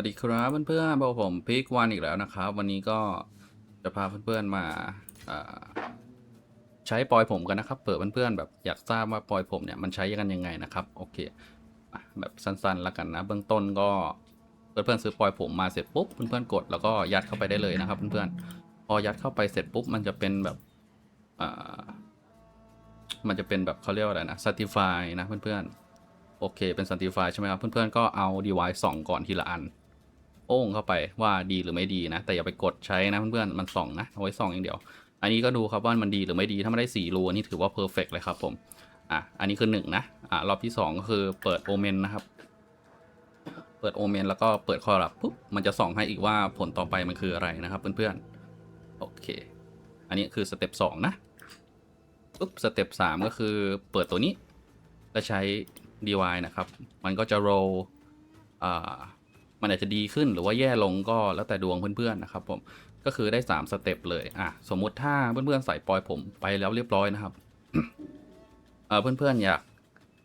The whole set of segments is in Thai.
วัสดีครับเพื่อนๆพบกับผมพิกวันอีกแล้วนะครับ วันนี้ก็จะพาเพื่อนๆมาอ่าใช้ปลอยผมกันนะครับ เปิดเพื่อนๆแบบอยากทราบว่าปลอยผมเนี่ยมันใช้กันยังไงนะครับโอเคแบบสั้นๆแล้วกันนะเบื้องต้นก็เพื่อนๆซื้อปลอยผมมาเสร็จปุ๊บเพื่อนๆกดแล้วก็ยัดเข้าไปได้เลยนะครับเพื่อนๆพอยัดเข้าไปเสร็จปุ๊บมันจะเป็นแบบมันจะเป็นแบบเขาเรียกว่าอะไรนะ certify นะเพื่อนๆโอเค เป็น certify ใช่ไหมครับ เพื่อนๆ ก็เอา device ส่องก่อนทีละอัน โป้งเข้าไปว่าดีหรือไม่ดีนะ แต่อย่าไปกดใช้นะเพื่อนๆมันส่องนะเอาไว้ส่องอย่างเดียว อันนี้ก็ดูครับว่ามันดีหรือไม่ดีถ้าไม่ได้สี่รูนนี้ถือว่า perfect เลยครับผมอะอันนี้คือหนึ่งนะอะรอบที่สองก็คือเปิดโอเมนนะครับ เปิดโอเมนแล้วก็เปิดคอรับปุ๊บมันจะส่องให้อีกว่าผลต่อไปมันคืออะไรนะครับเพื่อนๆโอเค อันนี้คือสเต็ปสองนะปุ๊บสเต็ปสามก็คือเปิดตัวนี้ และใช้ DY นะครับ มันก็จะ roll อ่า มันอาจจะดีขึ้นหรือว่าแย่ลงก็แล้วแต่ดวงเพื่อนๆนะครับผมก็คือได้ 3 สเต็ปเลยอะสมมุติถ้าเพื่อนๆใส่ปลอยผมไปแล้วเรียบร้อยนะครับเออเพื่อนๆอยาก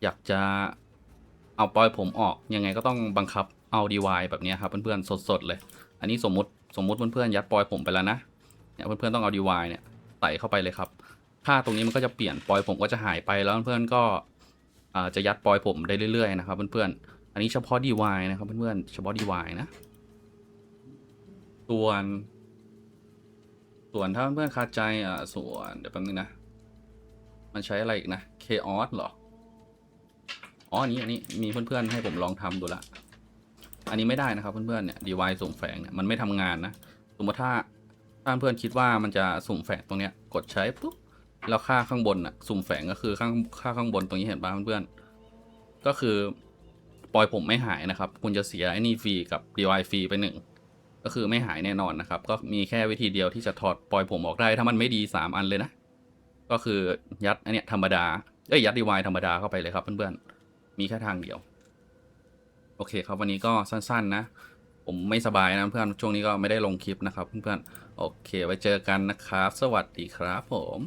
อยากจะเอาปลอยผมออกยังไงก็ต้องบังคับเอา DY แบบนี้ครับเพื่อนๆสดๆเลย อันนี้สมมติสมมติเพื่อนๆยัดปลอยผมไปแล้วนะเนี่ยเพื่อนๆต้องเอา DY เนี่ยใส่เข้าไปเลยครับค่าตรงนี้มันก็จะเปลี่ยนปลอยผมก็จะหายไปแล้วเพื่อนๆก็อ่าจะยัดปลอยผมได้เรื่อยๆนะครับเพื่อนๆ อันนี้เฉพาะ DY นะครับเพื่อนๆเฉพาะ DY นะ ส่วน ส่วนถ้าเพื่อนๆคาใจอ่าส่วนเดี๋ยวแป๊บนึงนะ มันใช้อะไรอีกนะ Chaos เหรอ อ๋ออันนี้อันนี้มีเพื่อนๆให้ผมลองทำดูละ อันนี้ไม่ได้นะครับเพื่อนๆเนี่ย DY สุ่มแฝงเนี่ยมันไม่ทำงานนะ สมมติถ้าถ้าเพื่อนคิดว่ามันจะสุ่มแฝงตรงเนี้ยกดใช้ปุ๊บแล้วค่าข้างบนอะสุ่มแฝงก็คือข้างค่าข้างบนตรงนี้เห็นป่ะเพื่อนๆก็คือ ปล่อยผมไม่หายนะครับ คุณจะเสียไอ้นี่ฟรีกับ DIY ฟรีไปหนึ่งก็คือไม่หายแน่นอนนะครับ ก็มีแค่วิธีเดียวที่จะถอดปล่อยผมออกได้ ถ้ามันไม่ดี 3 อันเลยนะ ก็คือยัดอันเนี้ยธรรมดาเอ้ยยัด DIY ธรรมดาเข้าไปเลยครับเพื่อนๆ มีแค่ทางเดียว โอเคครับวันนี้ก็สั้นๆนะ ผมไม่สบายนะเพื่อนช่วงนี้ก็ไม่ได้ลงคลิปนะครับเพื่อนๆโอเคไว้เจอกันนะครับ สวัสดีครับผม